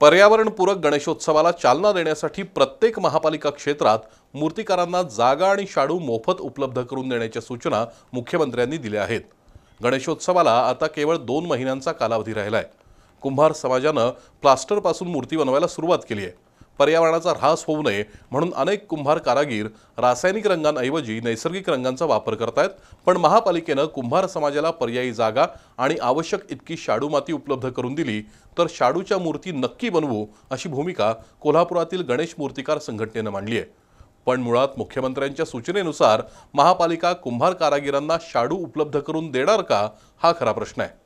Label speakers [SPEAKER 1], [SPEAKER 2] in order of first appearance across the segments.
[SPEAKER 1] पर्यावरणपूरक गणेशोत्सवाला चालना देण्यासाठी प्रत्येक महापालिका क्षेत्रात मूर्तिकारांना जागा आणि शाडू मोफत उपलब्ध करून देण्याच्या सूचना मुख्यमंत्र्यांनी दिल्या आहेत. गणेशोत्सवाला आता केवळ दोन महिन्यांचा कालावधी राहिला आहे कुंभार समाजानं प्लास्टरपासून मूर्ती बनवायला सुरुवात केली आहे. पर्यावरणाचा ऱ्हास होऊ नये म्हणून अनेक कुंभार कारागीर रासायनिक रंगांऐवजी नैसर्गिक रंगांचा वापर करतायत. पण महापालिकेनं कुंभार समाजाला पर्यायी जागा आणि आवश्यक इतकी शाडू माती उपलब्ध करून दिली तर शाडूच्या मूर्ती नक्की बनवू अशी भूमिका कोल्हापुरातील गणेश मूर्तिकार संघटनेनं मांडली आहे. पण मुळात मुख्यमंत्र्यांच्या सूचनेनुसार महापालिका कुंभार कारागिरांना शाडू उपलब्ध करून देणार का? हा खरा प्रश्न आहे.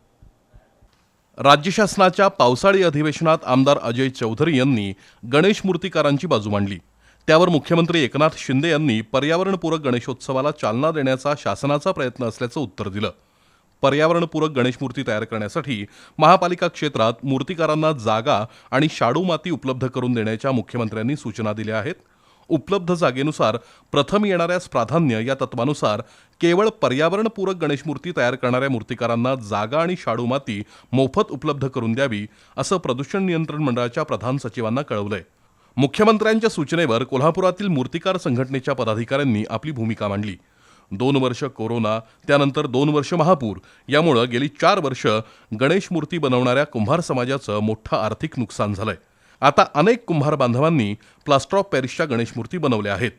[SPEAKER 1] राज्य शासनाच्या पावसाळी अधिवेशनात आमदार अजय चौधरी यांनी गणेश मूर्तिकारांची बाजू मांडली. त्यावर मुख्यमंत्री एकनाथ शिंदे यांनी पर्यावरणपूरक गणेशोत्सवाला चालना देण्याचा शासनाचा प्रयत्न असल्याचं उत्तर दिलं. पर्यावरणपूरक गणेश मूर्ती तयार करण्यासाठी महापालिका क्षेत्रात मूर्तिकारांना जागा आणि शाडू माती उपलब्ध करून देण्याच्या मुख्यमंत्र्यांनी सूचना दिल्या आहेत. उपलब्ध जागेनुसार प्रथम येणाऱ्यास प्राधान्य या तत्वानुसार केवळ पर्यावरणपूरक गणेशमूर्ती तयार करणाऱ्या मूर्तिकारांना जागा आणि शाडू माती मोफत उपलब्ध करून द्यावी असं प्रदूषण नियंत्रण मंडळाच्या प्रधान सचिवांना कळवलंय. मुख्यमंत्र्यांच्या सूचनेवर कोल्हापुरातील मूर्तिकार संघटनेच्या पदाधिकाऱ्यांनी आपली भूमिका मांडली. दोन वर्ष कोरोना त्यानंतर दोन वर्ष महापूर यामुळं गेली चार वर्ष गणेश मूर्ती बनवणाऱ्या कुंभार समाजाचं मोठं आर्थिक नुकसान झालंय. आता अनेक कुंभार बांधवांनी प्लास्टर ऑफ पॅरिसच्या गणेश मूर्ती बनवल्या आहेत.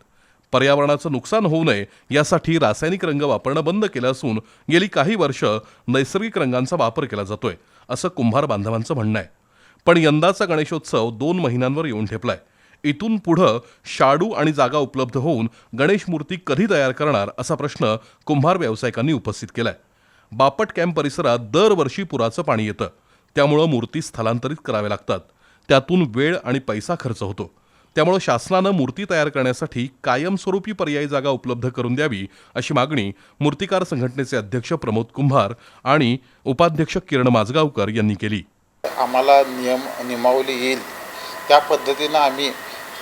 [SPEAKER 1] पर्यावरणाचं नुकसान होऊ नये यासाठी रासायनिक रंग वापरणं बंद केलं असून गेली काही वर्ष नैसर्गिक रंगांचा वापर केला जातोय असं कुंभार बांधवांचं म्हणणं आहे. पण यंदाचा गणेशोत्सव दोन महिन्यांवर येऊन ठेपलाय. इथून पुढं शाडू आणि जागा उपलब्ध होऊन गणेश मूर्ती कधी तयार करणार असा प्रश्न कुंभार व्यावसायिकांनी उपस्थित केलाय. बापट कॅम्प परिसरात दरवर्षी पुराचं पाणी येतं. त्यामुळं मूर्ती स्थलांतरित कराव्या लागतात. त्यातून वेळ आणि पैसा खर्च होतो. त्यामुळं शासनानं मूर्ती तयार करण्यासाठी कायमस्वरूपी पर्यायी जागा उपलब्ध करून द्यावी अशी मागणी मूर्तिकार संघटनेचे अध्यक्ष प्रमोद कुंभार आणि उपाध्यक्ष किरण माजगावकर यांनी केली.
[SPEAKER 2] आम्हाला नियम नियमावली येईल. त्या पद्धतीनं आम्ही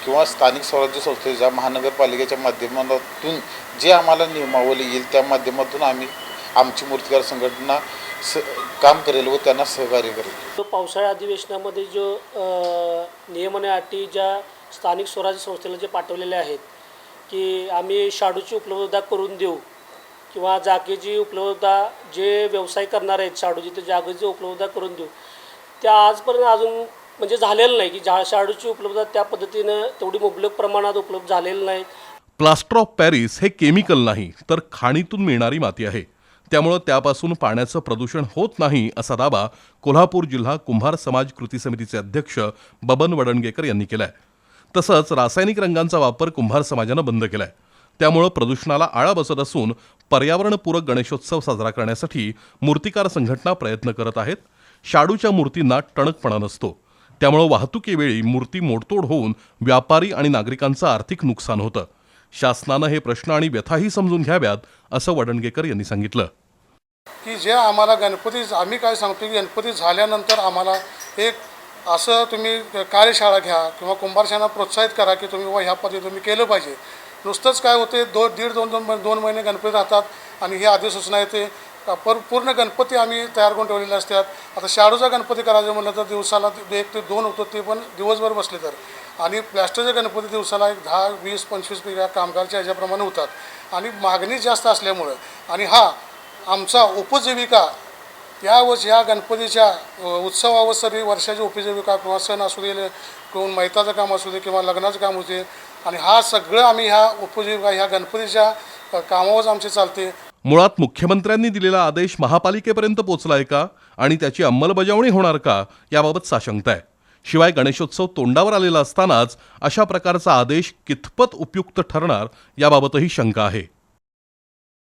[SPEAKER 2] किंवा स्थानिक स्वराज्य संस्थेच्या महानगरपालिकेच्या माध्यमातून जे आम्हाला नियमावली येईल त्या माध्यमातून आम्ही आमची मूर्तिकार संघटना स काम करेल व त्यांना सहकार्य करेल.
[SPEAKER 3] जो पावसाळ्या अधिवेशनामध्ये जो अ, नियम आणि अटी ज्या स्थानिक स्वराज्य संस्थेला जे पाठवलेले आहेत की आम्ही शाडूची उपलब्धता करून देऊ किंवा जागेची उपलब्धता जे व्यवसाय करणार आहेत शाडूची तर जागेची उपलब्धता करून देऊ. त्या आजपर्यंत अजून म्हणजे झालेलं नाही की जा शाडूची उपलब्धता त्या पद्धतीनं तेवढी मुबलक प्रमाणात उपलब्ध झालेलं नाही.
[SPEAKER 1] प्लास्टर ऑफ पॅरिस हे केमिकल नाही तर खाणीतून मिळणारी माती आहे. त्यामुळं त्यापासून पाण्याचं प्रदूषण होत नाही असा दावा कोल्हापूर जिल्हा कुंभार समाज कृती समितीचे अध्यक्ष बबन वडणगेकर यांनी केलाय. तसंच रासायनिक रंगांचा वापर कुंभार समाजानं बंद केलाय. त्यामुळं प्रदूषणाला आळा बसत असून पर्यावरणपूरक गणेशोत्सव साजरा करण्यासाठी मूर्तिकार संघटना प्रयत्न करत आहेत. शाडूच्या मूर्तींना टणकपणा नसतो. त्यामुळं वाहतुकीवेळी मूर्ती मोडतोड होऊन व्यापारी आणि नागरिकांचं आर्थिक नुकसान होतं. शासनानं हे प्रश्न आणि व्यथाही समजून घ्याव्यात असं वडणगेकर यांनी सांगितलं.
[SPEAKER 4] की जे आम्हाला गणपती आम्ही काय सांगतो की गणपती झाल्यानंतर आम्हाला एक असं तुम्ही कार्यशाळा घ्या किंवा कुंभारशाळांना प्रोत्साहित करा की तुम्ही व ह्या पद्धती तुम्ही केलं पाहिजे. नुसतंच काय होते दो दीड दोन दोन महिने- दोन महिने गणपती राहतात आणि ही अधिसूचना येते. पर पूर्ण गणपती आम्ही तयार करून ठेवलेले असतात. आता शाडूचा गणपती करायचं म्हणलं तर दिवसाला एक ते दोन होतो ते पण दिवसभर बसले तर. आणि प्लॅस्टरचे गणपती दिवसाला एक दहा वीस पंचवीस या कामगारच्या ह्याच्याप्रमाणे होतात. आणि मागणी जास्त असल्यामुळं. आणि हा आमचा उपजीविका यावर्षी या गणपतीच्या उत्सवावसरी उत्सवावर सरी वर्षाची उपजीविका किंवा सण असू दे किंवा मैताचं काम असू दे किंवा लग्नाचं काम असू दे आणि हा सगळं आम्ही ह्या उपजीविका ह्या गणपतीच्या कामावरच आमची चालते.
[SPEAKER 1] मुळात मुख्यमंत्र्यांनी दिलेला आदेश महापालिकेपर्यंत पोचलाय का? आणि त्याची अंमलबजावणी होणार का? याबाबत साशंकता आहे शिवाय गणेशोत्सव तोंडावर आलेला असतानाच अशा प्रकारचा आदेश कितपत उपयुक्त ठरणार याबाबतही शंका आहे.